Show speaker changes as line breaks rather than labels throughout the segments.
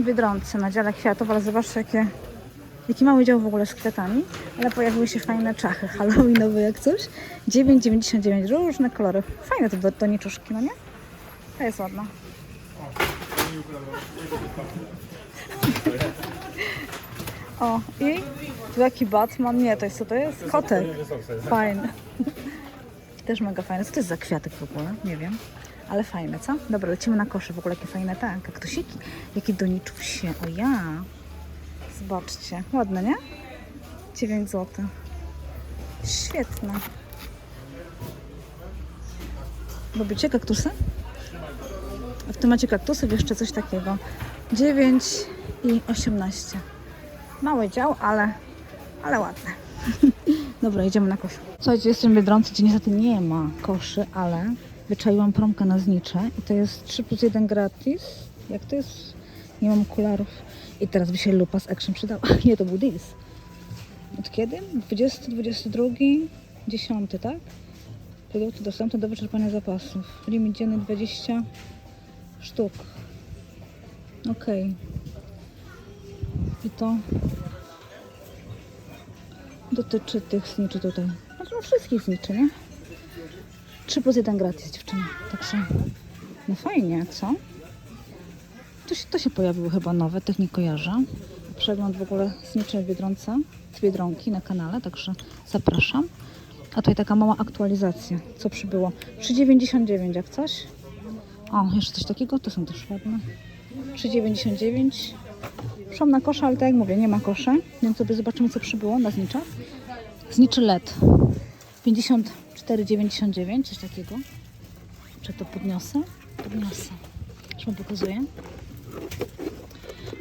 w Biedronce na dziale kwiatów, ale zobaczcie jakie, jaki mały dział w ogóle z kwiatami. Ale pojawiły się fajne czachy halloweenowe jak coś. 9,99 różne kolory. Fajne to do, do niczuszki, no nie? To jest ładna. O, i tu jaki Batman? Nie, to jest co to jest? Kotek. Fajny. Też mega fajne. Co to jest za kwiatek w ogóle? Nie wiem. Ale fajne, co? Dobra, lecimy na kosze. W ogóle jakie fajne te kaktusiki. Jakie doniczusie. O ja. Zobaczcie. Ładne, nie? 9 zł. Świetne. Lubicie kaktusy? A w tym macie kaktusów jeszcze coś takiego. 9 i 18. Mały dział, ale, ale ładne. Dobra, idziemy na kosz. Słuchajcie, jestem w Biedronce, gdzie niestety nie ma koszy, ale wyczaiłam promkę na znicze i to jest 3 plus 1 gratis. Jak to jest? Nie mam okularów. I teraz by się lupa z action przydała. Nie, to był deals. Od kiedy? 20, 22, 10, tak? Produkty dostępne do wyczerpania zapasów. Limit dzienny 20 sztuk. Okej. I to dotyczy tych zniczy tutaj. Znaczy no wszystkich zniczy, nie? 3 plus 1 gratis dziewczyny. Także no fajnie, co? To się, to się pojawiły chyba nowe, tych nie kojarzę. Przegląd w ogóle zniczy w Biedronce, z Biedronki na kanale, także zapraszam. A tutaj taka mała aktualizacja, co przybyło. 3,99 jak coś. O, jeszcze coś takiego, to są też ładne. 3,99. Szłam na kosze, ale tak jak mówię, nie ma kosze, więc sobie zobaczymy, co przybyło na zniczach. Zniczy LED 54,99, coś takiego. Czy to podniosę? Podniosę. Już wam pokazuję.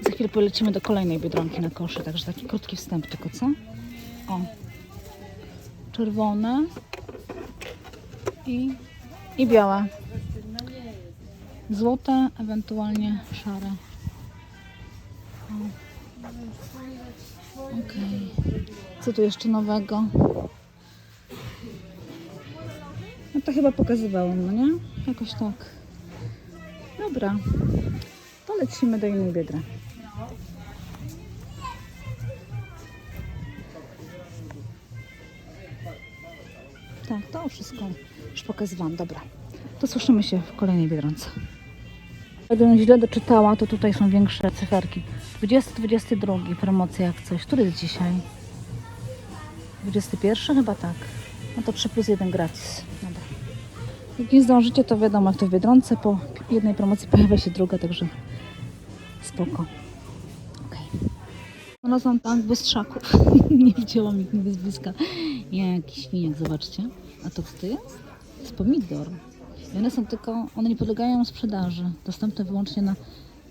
Za chwilę polecimy do kolejnej biedronki na kosze, także taki krótki wstęp tylko, co? O. Czerwone i, i białe. Złote, ewentualnie szare. Okej. Co tu jeszcze nowego? No to chyba pokazywałam, no nie? Jakoś tak. Dobra. To lecimy do innej biedry. Tak, to wszystko już pokazywałam. Dobra. To słyszymy się w kolejnej biedronce. Gdybym źle doczytała, to tutaj są większe cyferki. 20-22 promocja jak coś. Który jest dzisiaj? 21 chyba tak. No to 3 plus 1 gratis. Jak nie zdążycie, to wiadomo jak to w. Po jednej promocji pojawia się druga, także spoko. Okej. Znalazłam tank bystrzaków. nie widziałam ich nigdy z bliska. Jaki świniak, zobaczcie. A to co to jest? To jest pomidor. I one są tylko, one nie podlegają sprzedaży. Dostępne wyłącznie na,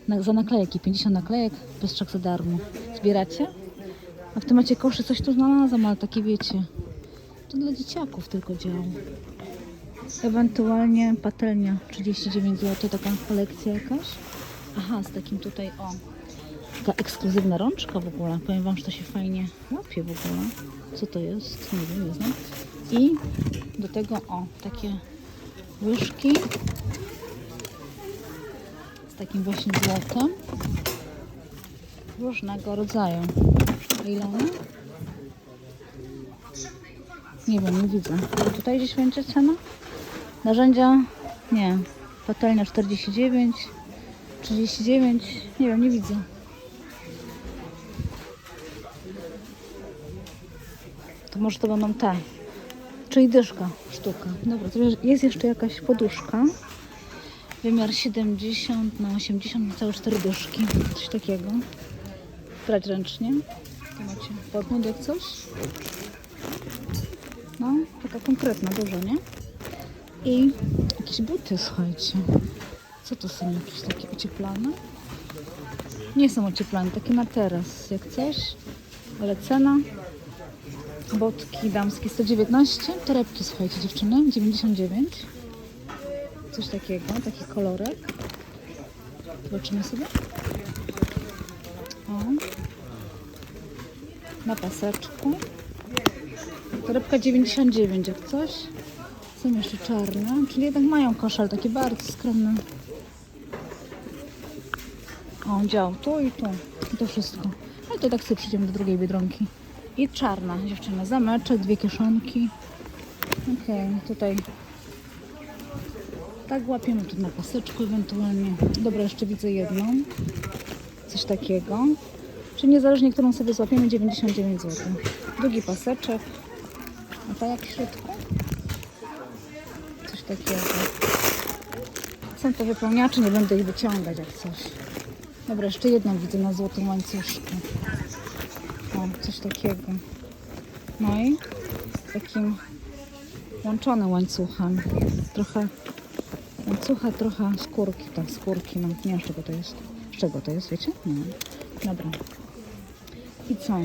na, za naklejki. 50 naklejek, bystrzak za darmo. Zbieracie? A w tym macie koszy coś tu znalazłam, ale takie wiecie. To dla dzieciaków tylko działa. Ewentualnie patelnia 39 zł, taka kolekcja jakaś. Aha, z takim tutaj o. Taka ekskluzywna rączka w ogóle. Powiem wam, że to się fajnie łapie w ogóle. Co to jest? Nie wiem, nie znam. I do tego o, takie łyżki z takim właśnie złotem różnego rodzaju. Ile one? Nie wiem, nie widzę. Tutaj gdzieś będzie cena? Narzędzia? Nie. Patelnia 49, 39, nie wiem, nie widzę. To może to będą te. Czyli dyszka sztuka. Dobra, to jest jeszcze jakaś poduszka. Wymiar 70 na 80, całe 4 dyszki. Coś takiego. Brać ręcznie. Tu macie podmiot jak coś. No, taka konkretna, duża, nie? I jakieś buty, słuchajcie. Co to są jakieś takie ocieplane? Nie są ocieplane, takie na teraz, jak coś. Ale cena Botki damskie 119, torebki słuchajcie dziewczyny 99. Coś takiego, taki kolorek. Zobaczymy sobie. O. Na paseczku. Torebka 99 jak coś. Są jeszcze czarne, czyli jednak mają koszal takie bardzo skromne. O. Dział tu i tu. I to wszystko. Ale to tak sobie przyjdziemy do drugiej biedronki. I czarna dziewczyna. Zameczek, dwie kieszonki. Okej, tutaj tak łapiemy tu na paseczku ewentualnie. Dobra, jeszcze widzę jedną. Coś takiego. Czyli niezależnie, którą sobie złapiemy, 99 zł. Drugi paseczek. A ta jak w środku? Coś takiego. Są to wypełniacze, nie będę ich wyciągać jak coś. Dobra, jeszcze jedną widzę na złotym łańcuszku. O, coś takiego. No i takim łączonym łańcuchem. Trochę łańcucha, trochę skórki. Tak, skórki. No, nie wiem z czego to jest. Z czego to jest, wiecie? Nie. Dobra. I co?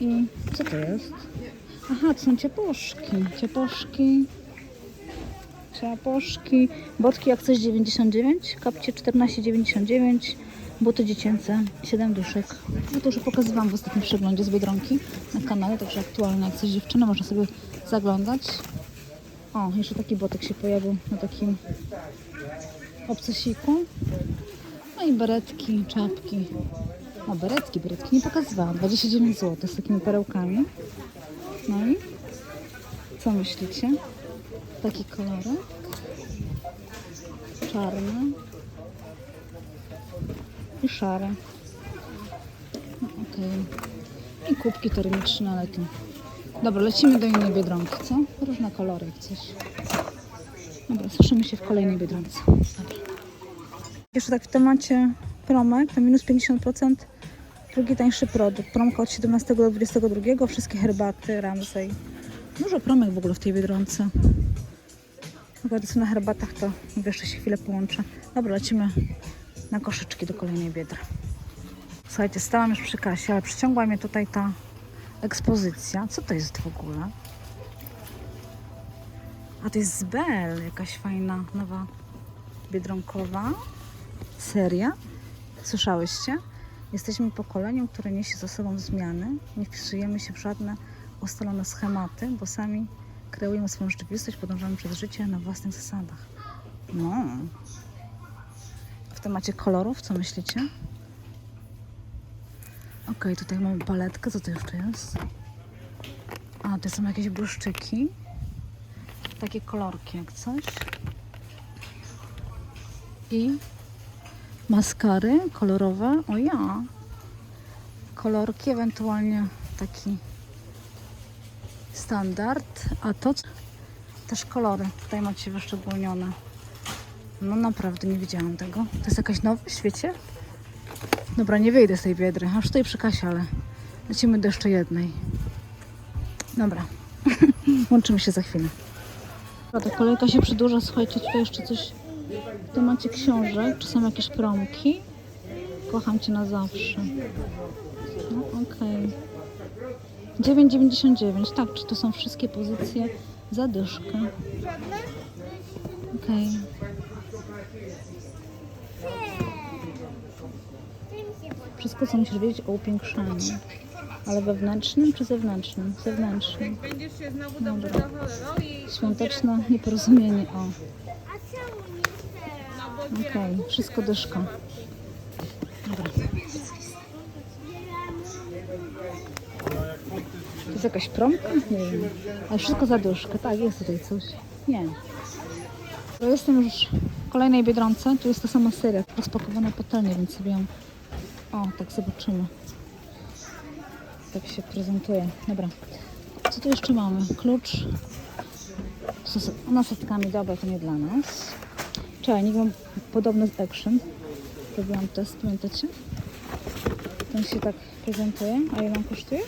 I co to jest? Aha, to są ciepłoszki. Ciepłoszki. Ciaposzki, botki jak coś 99, kapcie 14,99, buty dziecięce 7 duszek. No to już pokazywałam w ostatnim przeglądzie z Biedronki na kanale, także aktualne jak coś dziewczyny, można sobie zaglądać. O, jeszcze taki botek się pojawił na takim obcesiku. No i beretki, czapki. No beretki, beretki nie pokazywałam, 29 zł z takimi perełkami. No i co myślicie? Taki kolorek. Czarny. I szary. No, Okej. I kubki termiczne, tu. Dobra, lecimy do innej biedronki, co? Różne kolory, coś. Dobra, słyszymy się w kolejnej biedronce. Dobra. Jeszcze tak w temacie promek, to minus 50%. Drugi tańszy produkt. Promka od 17 do 22. Wszystkie herbaty, Ramsey. Dużo promek w ogóle w tej biedronce. Akurat co na herbatach, to jeszcze się chwilę połączę. Dobra, lecimy na koszyczki do kolejnej biedry. Słuchajcie, stałam już przy kasie, ale przyciągła mnie tutaj ta ekspozycja. Co to jest w ogóle? A to jest z Bell, jakaś fajna, nowa biedronkowa seria. Słyszałyście? Jesteśmy pokoleniem, które niesie za sobą zmiany. Nie wpisujemy się w żadne ustalone schematy, bo sami kreujemy swoją rzeczywistość, podążamy przez życie na własnych zasadach. No. W temacie kolorów, co myślicie? Ok, tutaj mamy paletkę. Co to jeszcze jest? A, to są jakieś błyszczyki. Takie kolorki jak coś. I maskary kolorowe. O ja. Kolorki, ewentualnie taki standard. A to też kolory. Tutaj macie wyszczególnione. No naprawdę nie widziałam tego. To jest jakaś nowość, wiecie? Dobra, nie wyjdę z tej biedry. Aż tutaj przy kasie, ale lecimy do jeszcze jednej. Dobra. Łączymy się za chwilę. Ta kolejka się przedłuża. Słuchajcie, tutaj jeszcze coś w temacie książek. Czy są jakieś promki? Kocham Cię na zawsze. No okej. 9,99. Tak, czy to są wszystkie pozycje za dyszkę? Okej. Wszystko, co musisz wiedzieć o upiększaniu. Ale wewnętrznym czy zewnętrznym? Zewnętrznym.
Będziesz się znowu dobrze zachowywał i
Świąteczne nieporozumienie. O, okej. Wszystko dyszka. Dobra. To jest jakaś promka? Nie wiem. Ale wszystko za dyszkę. Tak, jest tutaj coś. Nie. To jestem już w kolejnej Biedronce. Tu jest ta sama seria. Rozpakowana patelnia, więc sobie ją... O, tak zobaczymy. Tak się prezentuje. Dobra. Co tu jeszcze mamy? Klucz. Są nasadkami. Dobra, to nie dla nas. Czajnik mam podobny z Action. Robiłam test, pamiętacie? Ten się tak prezentuje. A ile on kosztuje?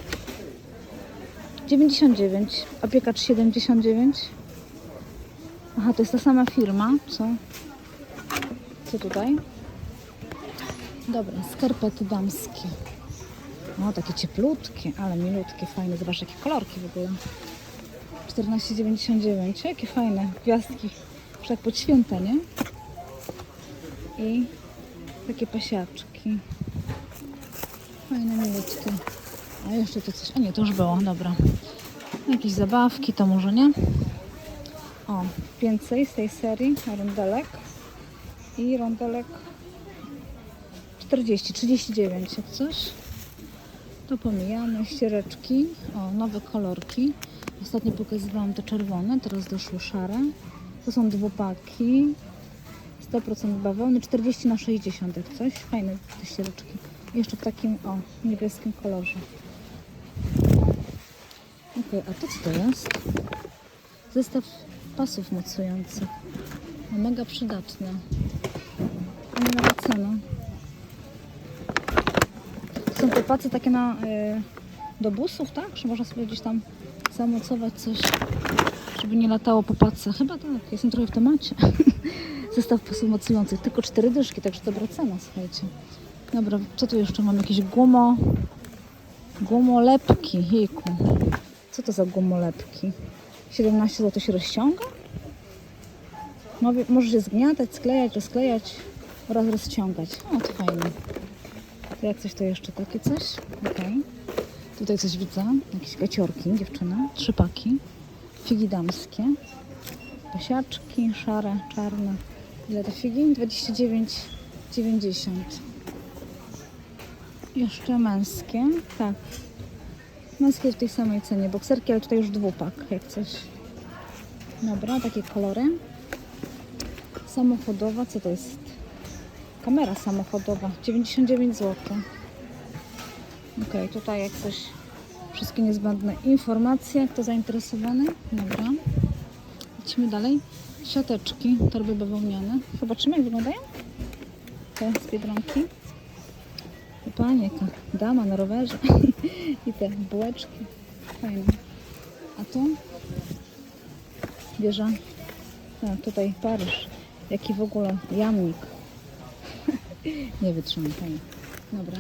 99. Opiekacz 79. Aha, to jest ta sama firma, co? Co tutaj? Dobra, skarpety damskie. O, takie cieplutkie, ale milutkie, fajne. Zobacz, jakie kolorki w ogóle. 14,99. Jakie fajne gwiazdki. Tak pod święta, nie? I takie pasiaczki. Fajne, milutkie. A jeszcze to coś. A nie, to już było, dobra. Jakieś zabawki, to może nie. O, więcej z tej serii rondelek. I rondelek 40, 39 jak coś. To pomijamy, ściereczki, o, nowe kolorki. Ostatnio pokazywałam te czerwone, teraz doszły szare. To są dwupaki, 100% bawełny, 40 na 60 jak coś. Fajne te ściereczki. Jeszcze w takim, o, niebieskim kolorze. Okej, a to co to jest? Zestaw pasów mocujących. No, mega przydatne. A nie nawet cena. To są te pacy takie na, y, do busów, tak? Że można sobie gdzieś tam zamocować coś, żeby nie latało po pace. Chyba tak, jestem trochę w temacie. Zestaw pasów tylko cztery dyszki, także dobra cena, słuchajcie. Dobra, co tu jeszcze mam? Jakieś gumo... Gumolepki, jejku. Co to za gumolepki? 17 zł się rozciąga? Mowie- Możesz je zgniatać, sklejać, rozklejać oraz rozciągać. O, to fajne. To jak coś to jeszcze takie coś? Okej. Tutaj coś widzę. Jakieś gaciorki, dziewczyny. Trzy paki. Figi damskie. Pasiaczki, szare, czarne. Ile to figi? 29,90. Jeszcze męskie. Tak. Męskie w tej samej cenie. Bokserki, ale tutaj już dwupak, jak coś. Dobra, takie kolory. Samochodowa, co to jest? Kamera samochodowa, 99 zł. Ok, tutaj jak coś, wszystkie niezbędne informacje. Kto zainteresowany? Dobra. Idźmy dalej. Siateczki, torby bawełniane. Zobaczymy, jak wyglądają. Te z Biedronki. Panie, jaka dama na rowerze. I te bułeczki. Fajne. A tu? Wieża. Tak, tutaj Paryż. Jaki w ogóle jamnik. Nie wytrzymam, fajnie. Dobra.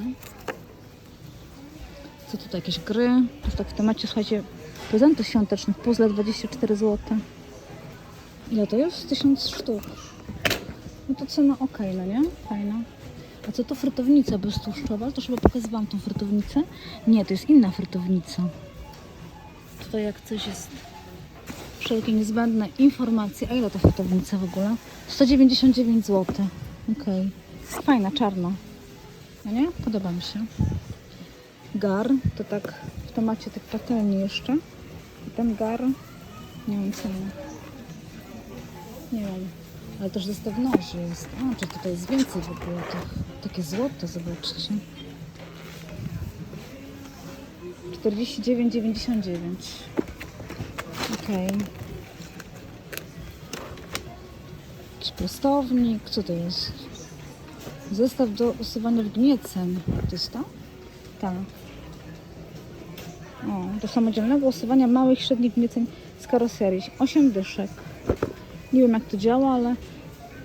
Co tutaj, jakieś gry? Już tak w temacie, słuchajcie, prezenty świąteczne. Puzzle 24 zł. Ile to jest? 1000 sztuk. No to cena ok, no nie? Fajna. A co to frytownica beztłuszczowa? To chyba pokazywałam tą frytownicę. Nie, to jest inna frytownica. Tutaj jak coś jest wszelkie niezbędne informacje. A ile to frytownica w ogóle? 199 zł. Okej. Fajna, czarna. No nie? Podoba mi się. Gar, to tak w temacie tych patelni jeszcze. I ten gar, nie wiem ceny. Nie wiem. Ale też zestaw noży jest. A, czy tutaj jest więcej w ogóle tych. Takie złote, zobaczcie. 49,99. Okej. Jakiś prostownik. Co to jest? Zestaw do usuwania wgnieceń. To jest to? Tak. Do samodzielnego usuwania małych, średnich wgnieceń z karoserii. 8 dyszek. Nie wiem jak to działa, ale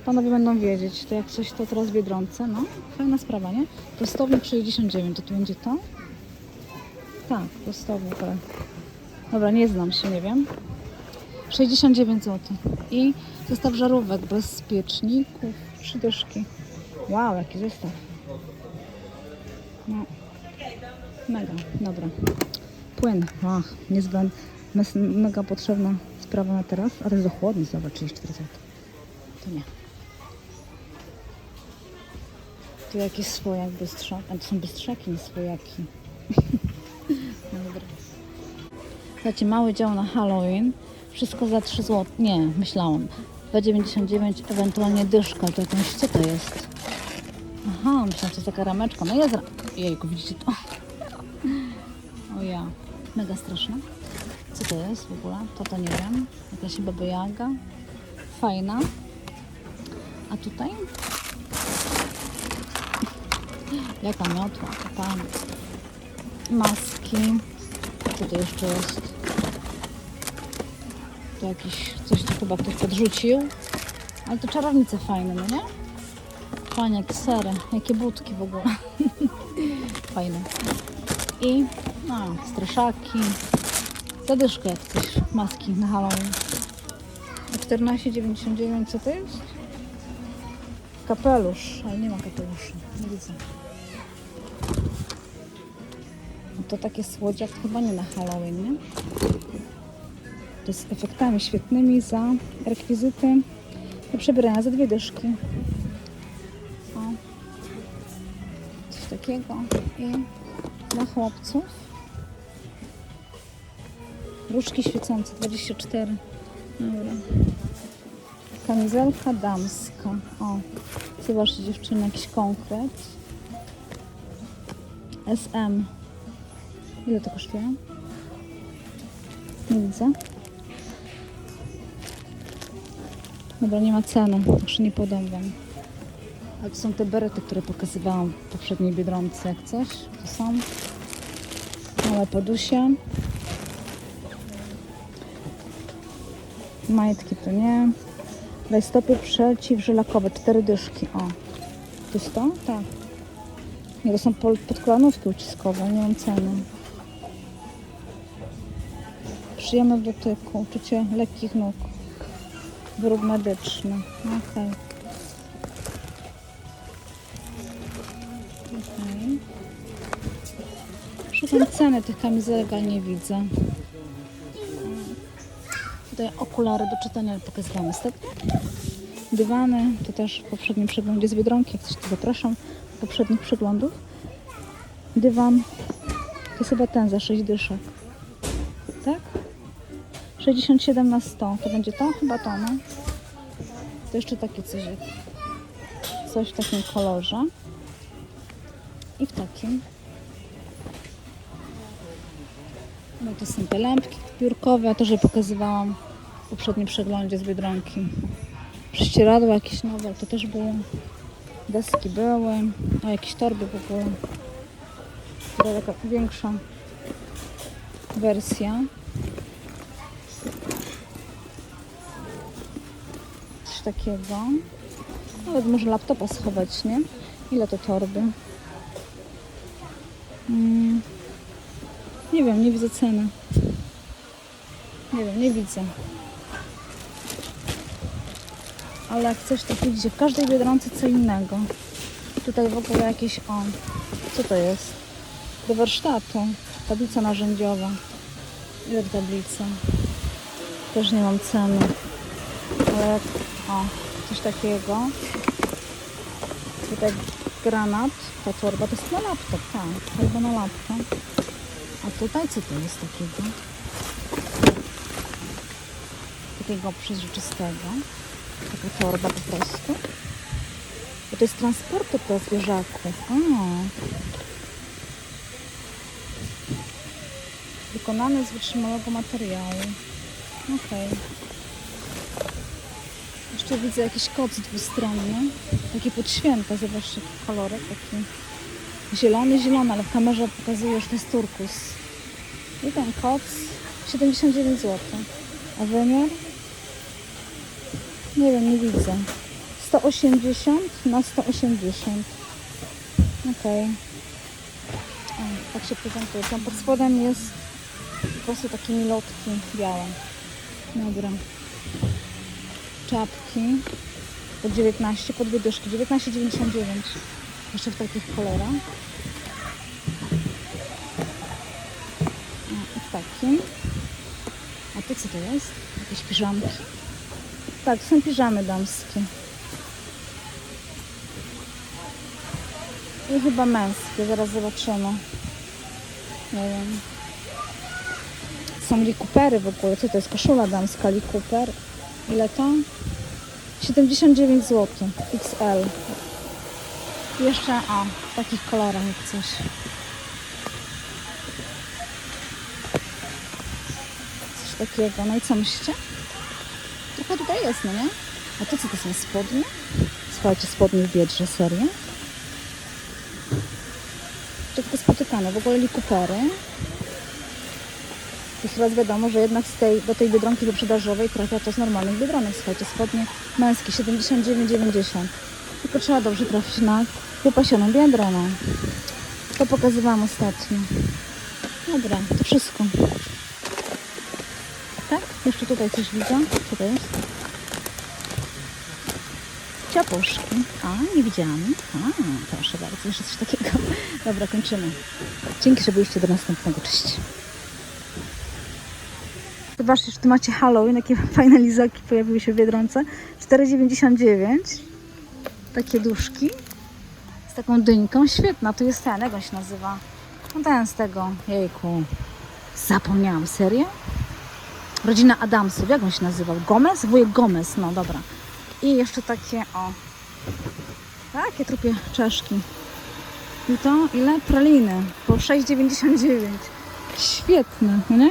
panowie będą wiedzieć. To jak coś to teraz w Biedronce. No, fajna sprawa, nie? Prostownik 69. To tu będzie to? Tak, prostownik, ale... Dobra, nie znam się, nie wiem. 69 zł. I zestaw żarówek bez pieczników. Trzy dyszki. Wow, jaki zestaw. No. Mega, dobra. Płyn. Ach, niezbędny. mes- Mega potrzebna sprawa na teraz. A to jest do chłodni, zobacz, 34 zł. To nie. Tu jakiś swojak bystrzak. A to są bystrzaki, nie swojaki. Dobra. Słuchajcie, mały dział na Halloween. Wszystko za 3 zł. Nie, myślałam. 2,99 ewentualnie dyszka. To jakąś, co to jest? Aha, myślałam, że to jest taka rameczka. No jest ra... Jejku, widzicie to? Mega straszne. Co to jest w ogóle? To to nie wiem. Jakaś baba Jaga. Fajna. A tutaj? Jaka miotła, pan. Maski. Co to jeszcze jest? To jakiś, coś tu chyba ktoś podrzucił. Ale to czarownice fajne, no nie? Panie, jakie sery, jakie budki w ogóle. Fajne. I no, straszaki. Zadyszkę jak coś, maski na Halloween. A 14,99 co to jest? Kapelusz, ale nie ma kapelusza. Nie widzę. No to takie słodziak chyba nie na Halloween, nie? To z efektami świetnymi za rekwizyty do przebierania za dwie dyszki. O. takiego i dla chłopców. Różki świecące 24. Dobra. Kamizelka damska. O, zobaczcie dziewczyny, jakiś konkret. SM. Ile to kosztuje? Nie widzę. Dobra, nie ma ceny, także nie podam wam. A to są te berety, które pokazywałam w poprzedniej Biedronce, jak coś. To są małe podusie. Majtki to nie. Rajstopy przeciwżylakowe, cztery dyszki. O, to jest to? Tak. Nie, to są podkolanówki uciskowe, nie mam ceny. Przyjemne w dotyku, uczucie lekkich nóg. Wyrób medyczny. Okej. Okej. Szukam ceny tych kamizelek, nie widzę. Tutaj okulary do czytania pokazywałam ostatnio. Dywany, to też w poprzednim przeglądzie z Biedronki, jak coś to zapraszam poprzednich przeglądów. Dywan, to jest chyba ten za 6 dyszek. Tak? 67 na 100, to będzie to? Chyba to, no. To jeszcze takie coś, coś w takim kolorze. I w takim. No to są te lampki biurkowe, to, że pokazywałam poprzednim przeglądzie z Biedronki. Prześcieradła jakieś nowe, to też było. Deski były, a jakieś torby w ogóle. Taka większa wersja. Coś takiego. Nawet może laptopa schować, nie? Ile to torby? Mm. Nie wiem, nie widzę ceny. Nie wiem, nie widzę. Ale jak coś to widzicie, w każdej biedronce co innego. Tutaj w ogóle jakieś, o, co to jest? Do warsztatu. Tablica narzędziowa. Ile tablica? Też nie mam ceny. Ale o, coś takiego. Tutaj granat, ta torba, to jest na laptop, tak, torba na laptop. A tutaj co to jest takiego? Takiego przezroczystego. Taka torba po prostu. Bo to jest transporter dla zwierzaków. A. Wykonany z wytrzymałego materiału. Okej. Jeszcze widzę jakiś koc dwustronny. Taki pod święta, zobaczcie kolorek taki zielony, zielony, ale w kamerze pokazuje, że to jest turkus. I ten koc 79 zł. A wymiar? Nie wiem, nie widzę. 180 na 180. Okej. O, Tak się prezentuje. Tam pod spodem jest po prostu takie milotki białe. Dobra. Czapki po 19, po dwie dyszki. 19,99. Jeszcze w takich kolorach. O, I w takim. A to co to jest? Jakieś piżamki? Tak, są piżamy damskie. I chyba męskie, zaraz zobaczymy. Nie wiem. Są Lee Coopery w ogóle. Co to jest? Koszula damska Cooper. Ile to? 79 zł. XL. Jeszcze, o, w takich kolorach jak coś. Coś takiego. No i co myślicie? Trochę tutaj jest, no nie? A to co to są spodnie? Słuchajcie, spodnie w Biedrze, serio? Rzadko spotykane. W ogóle likupery. I teraz wiadomo, że jednak z tej, do tej biedronki wyprzedażowej trafia z normalnych biedronek. Słuchajcie, spodnie męskie 79,90. Tylko trzeba dobrze trafić na wypasioną biedronę. To pokazywałam ostatnio. Dobra, to wszystko. Jeszcze tutaj coś widzę. Co to jest? Ciapuszki. A, nie widziałam. A, proszę bardzo, jeszcze coś takiego. Dobra, kończymy. Dzięki, że byliście do następnego. Cześć. Zobaczcie, że tu macie Halloween, jakie fajne lizaki pojawiły się w Biedronce. 4,99. Takie duszki. z taką dyńką. Świetna, to jest ten, jak on się nazywa? No ten z tego, jejku. Zapomniałam, serio? Rodzina Adamsów, jak on się nazywał? Gomez? Wujek Gomez, no dobra. I jeszcze takie, o, takie trupie czaszki. I to ile? Praliny. Po 6,99. Świetne, no nie?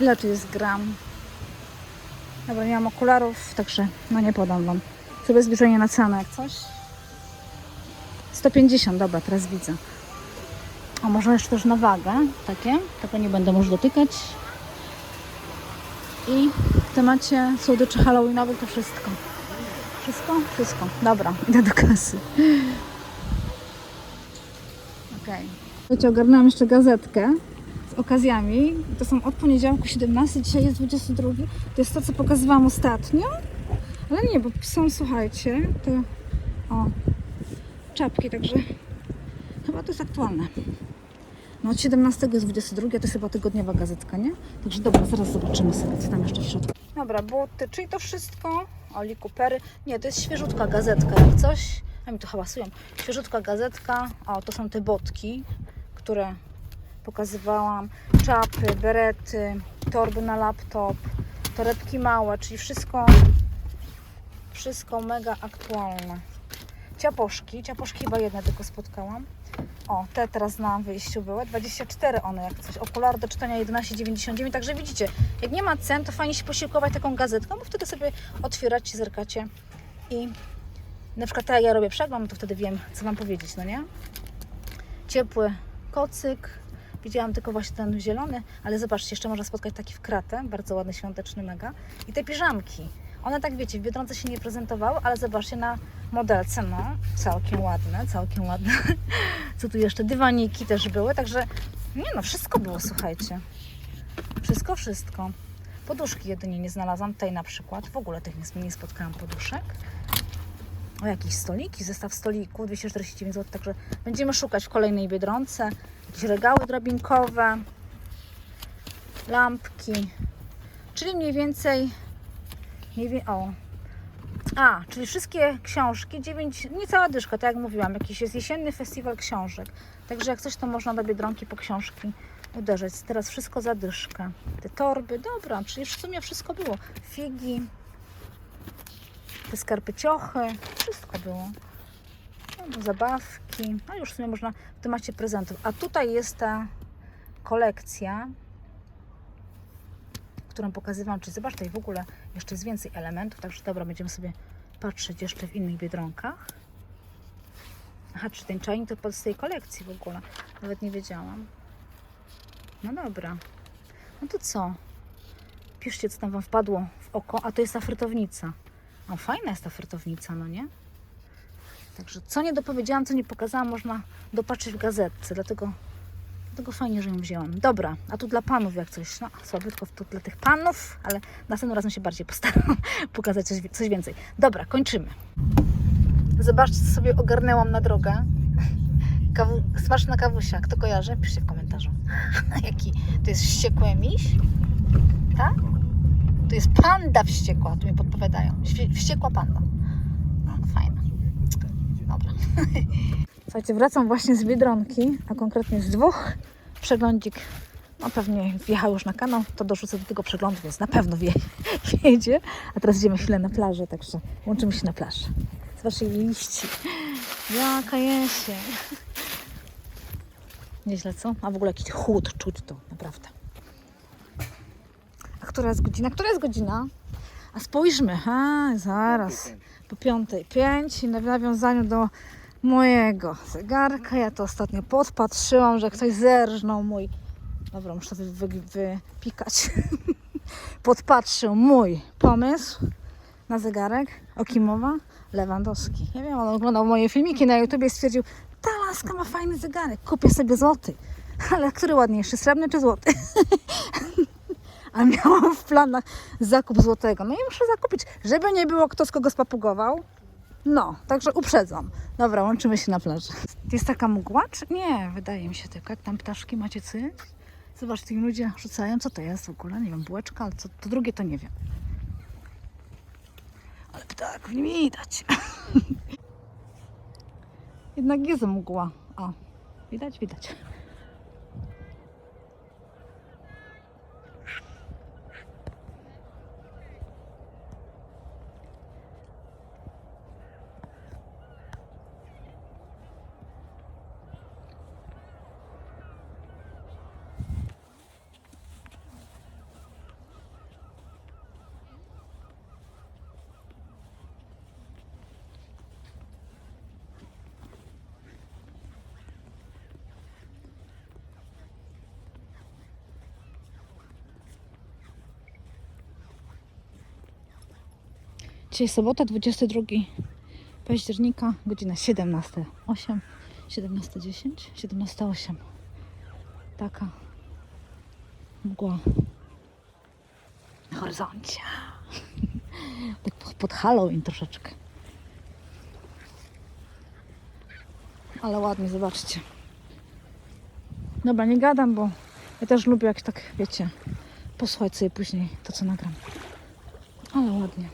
Ile tu jest gram? Dobra, nie mam okularów, także no nie podam Wam. Sobie zbliżenie na cenę, jak coś. 150, dobra, teraz widzę. A może jeszcze też na wagę, takie. Tego nie będę może dotykać. I w temacie słodyczy halloweenowych to wszystko. Wszystko? Wszystko. Dobra, idę do kasy. Okej. Wiecie, ogarnęłam jeszcze gazetkę z okazjami. To są od poniedziałku 17, dzisiaj jest 22. To jest to, co pokazywałam ostatnio. Ale nie, bo są, słuchajcie, to o, czapki, także chyba to jest aktualne. No od 17 jest 22, to jest chyba tygodniowa gazetka, nie? Także dobra, zaraz zobaczymy sobie, co tam jeszcze w środku. Dobra, buty, czyli to wszystko. Oli Coopery. Nie, to jest świeżutka gazetka, jak coś. A mi to hałasują. Świeżutka gazetka. O, to są te botki, które pokazywałam. Czapy, berety, torby na laptop, torebki małe, czyli wszystko, wszystko mega aktualne. Ciaposzki, ciaposzki chyba jedne tylko spotkałam. O, te teraz na wyjściu były. 24 one jak coś. Okulary do czytania 11,99. Także widzicie, jak nie ma cen, to fajnie się posiłkować taką gazetką, bo wtedy sobie otwieracie, zerkacie i na przykład tak jak ja robię przegląd, to wtedy wiem, co Wam powiedzieć, no nie? Ciepły kocyk. Widziałam tylko właśnie ten zielony, ale zobaczcie, jeszcze można spotkać taki w kratę, bardzo ładny, świąteczny, mega. I te piżamki. One tak wiecie, w Biedronce się nie prezentowały, ale zobaczcie na modelce, no, całkiem ładne, całkiem ładne. Co tu jeszcze? Dywaniki też były, także nie no, wszystko było, słuchajcie. Wszystko, wszystko. Poduszki jedynie nie znalazłam, tej na przykład. W ogóle tych nie, nie spotkałam poduszek. O, jakieś stoliki, zestaw stolików, 249 zł, także będziemy szukać w kolejnej Biedronce. Jakieś regały drabinkowe, lampki, czyli mniej więcej, nie wiem, o, a, czyli wszystkie książki, 9, niecała dyszka, tak jak mówiłam, jakiś jest jesienny festiwal książek. Także jak coś, to można do Biedronki po książki uderzać. Teraz wszystko za dyszkę. Te torby, dobra, przecież w sumie wszystko było. Figi, te skarpy ciochy, wszystko było. No, zabawki, no już w sumie można w temacie prezentów. A tutaj jest ta kolekcja, którą pokazywałam, czy zobacz, tutaj w ogóle jeszcze jest więcej elementów, także dobra, będziemy sobie patrzeć jeszcze w innych biedronkach. Aha, czy ten czajnik to z tej kolekcji w ogóle, nawet nie wiedziałam. No dobra, no to co? Piszcie, co tam Wam wpadło w oko, a to jest ta frytownica. O, fajna jest ta frytownica, no nie? Także co nie dopowiedziałam, co nie pokazałam, można dopatrzeć w gazetce, dlatego, dlatego fajnie, że ją wzięłam. Dobra, a tu dla panów jak coś, no słabiutko tu dla tych panów, ale następnym razem się bardziej postaram pokazać coś, coś więcej. Dobra, kończymy. Zobaczcie, co sobie ogarnęłam na drogę. Kawu, smaczna kawusia, kto kojarzy? Piszcie w komentarzu. Jaki? To jest wściekły miś? Tak? To jest panda wściekła, tu mi podpowiadają. Wściekła panda. No, fajna. Dobra. Słuchajcie, wracam właśnie z Biedronki, a konkretnie z dwóch. Przeglądzik, no pewnie wjechał już na kanał, to dorzucę do tego przeglądu, więc na pewno wie, wiedzie. A teraz idziemy chwilę na plażę, także łączymy się na plażę. Jej liści. Jaka jesień. Nieźle, co? A w ogóle jakiś chłód czuć to, naprawdę. A która jest godzina? Która jest godzina? A spójrzmy, ha, zaraz. Po piątej pięć i w nawiązaniu do mojego zegarka. Ja to ostatnio podpatrzyłam, że ktoś zerżnął mój. Dobra, muszę to wy, wy, wypikać. Podpatrzył mój pomysł na zegarek. O kim mowa? Lewandowski. Ja wiem, on oglądał moje filmiki na YouTubie i stwierdził, ta laska ma fajny zegarek, kupię sobie złoty. Ale który ładniejszy, srebrny czy złoty? A miałam w planach zakup złotego. No i muszę zakupić, żeby nie było kto z kogo spapugował. No, także uprzedzam. Dobra, łączymy się na plaży. Jest taka mgła, czy nie? Wydaje mi się tylko. Jak tam ptaszki macie cyć? Zobacz, ci ludzie rzucają. Co to jest w ogóle? Nie wiem, bułeczka, ale co, to drugie to nie wiem. Ale ptaków nie widać. Jednak jest mgła. O, widać, widać. Dzisiaj sobota, 22 października, godzina 17.08, 17.10, 17.08. Taka mgła na horyzoncie. Tak pod- Halloween troszeczkę. Ale ładnie, zobaczcie. Dobra, nie gadam, bo ja też lubię jak tak, wiecie, posłuchać sobie później to, co nagram. Ale ładnie.